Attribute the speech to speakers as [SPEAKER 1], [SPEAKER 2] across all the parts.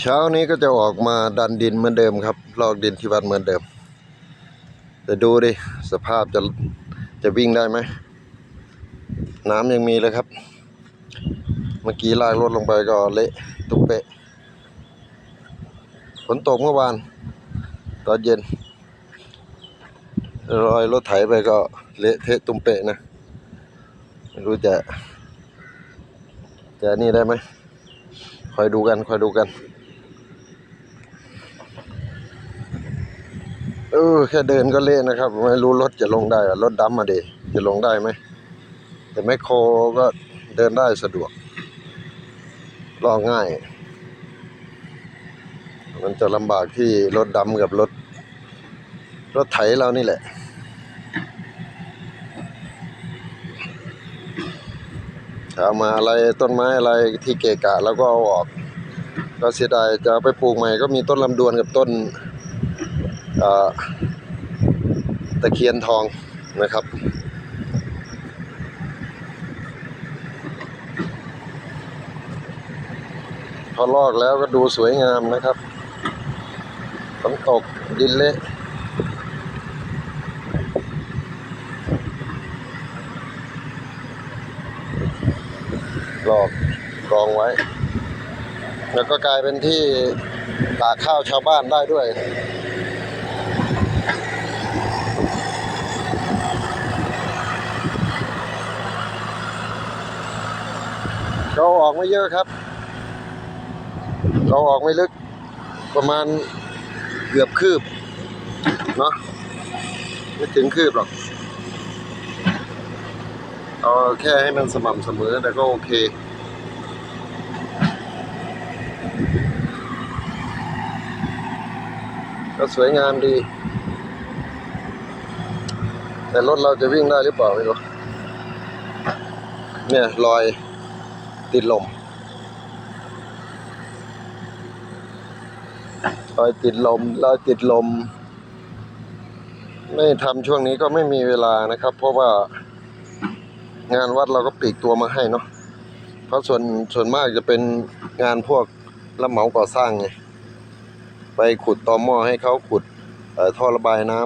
[SPEAKER 1] เช้านี้ก็จะออกมาดันดินเหมือนเดิมครับ ลอกดินที่วัดเหมือนเดิมแต่ดูดิ สภาพจะจะวิ่งได้ไหม น้ำยังมีเลยครับ เมื่อกี้ลากรถลงไปก็เละตุ๊เปะฝนตกเมื่อวาน ตอนเย็น รอยรถไถไปก็เละเทะตุ้มเปะนะ ไม่รู้จะ จะนี่ได้ไหมคอยดูกันคอยดูกัน เออแค่เดินก็เละนะครับ ไม่รู้รถจะลงได้รถดำมาดิจะลงได้ไหมแต่แมคโครก็เดินได้สะดวกลอกง่าย มันจะลำบากที่รถดำกับรถ รถไถเรานี่แหละเอามาอะไรต้นไม้อะไรที่เกะกะแล้วก็เอาออก ก็เสียดายจะไปปลูกใหม่ก็มีต้นลำดวนกับต้น ตะเคียนทองนะครับพอลอกแล้วก็ดูสวยงามนะครับฝนตกดินเละลอกกองไว้ แล้วก็กลายเป็นที่ตากข้าวชาวบ้านได้ด้วย เราออกไม่เยอะครับ เราออกไม่ลึก ประมาณเกือบคืบเนาะไม่ถึงคืบหรอกเอาแค่ให้มันสม่ำเสมอแต่ก็โอเคก็สวยงามดี แต่รถเราจะวิ่งได้หรือเปล่าไม่รู้เนี่ยรอย ติดลมรอยติดลมรอยติดลม ไม่ทำช่วงนี้ก็ไม่มีเวลานะครับ เพราะว่างานวัดเราก็ปีกตัวมาให้เนาะเพราะส่วนส่วนมากจะเป็นงานพวกรับเหมาก่อสร้างไงไปขุดตอหม้อให้เขาขุดท่อระบายน้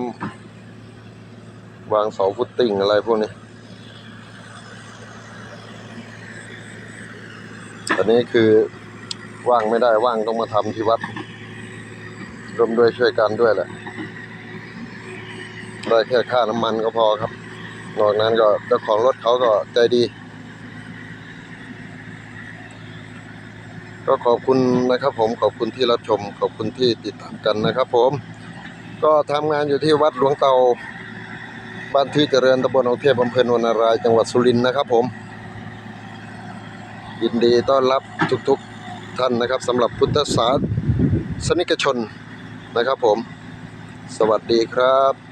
[SPEAKER 1] ำวางเสาฟุตติ้งอะไรพวกนี้ ตอ นี้คือว่างไม่ได้ว่างต้องมาทำที่วัดร่วมด้วยช่วยกันด้วยแหละได้แค่ค่าน้ำมันก็พอครับ นอกนั้นก็เจ้าของรถเขาก็ใจดี ก็ขอบคุณนะครับ ผมขอบคุณที่รับชม ขอบคุณที่ติดตามกันนะครับ ผม ก็ทำงานอยู่ที่วัดหลวงเตาบ้านที่เจริญตำบลองเทพอำเภอโนนนารายจังหวัดสุรินทร์นะครับ ผม ยินดีต้อนรับทุกๆท่านนะครับสำหรับพุทธศาสนิกชนนะครับผม สวัสดีครับ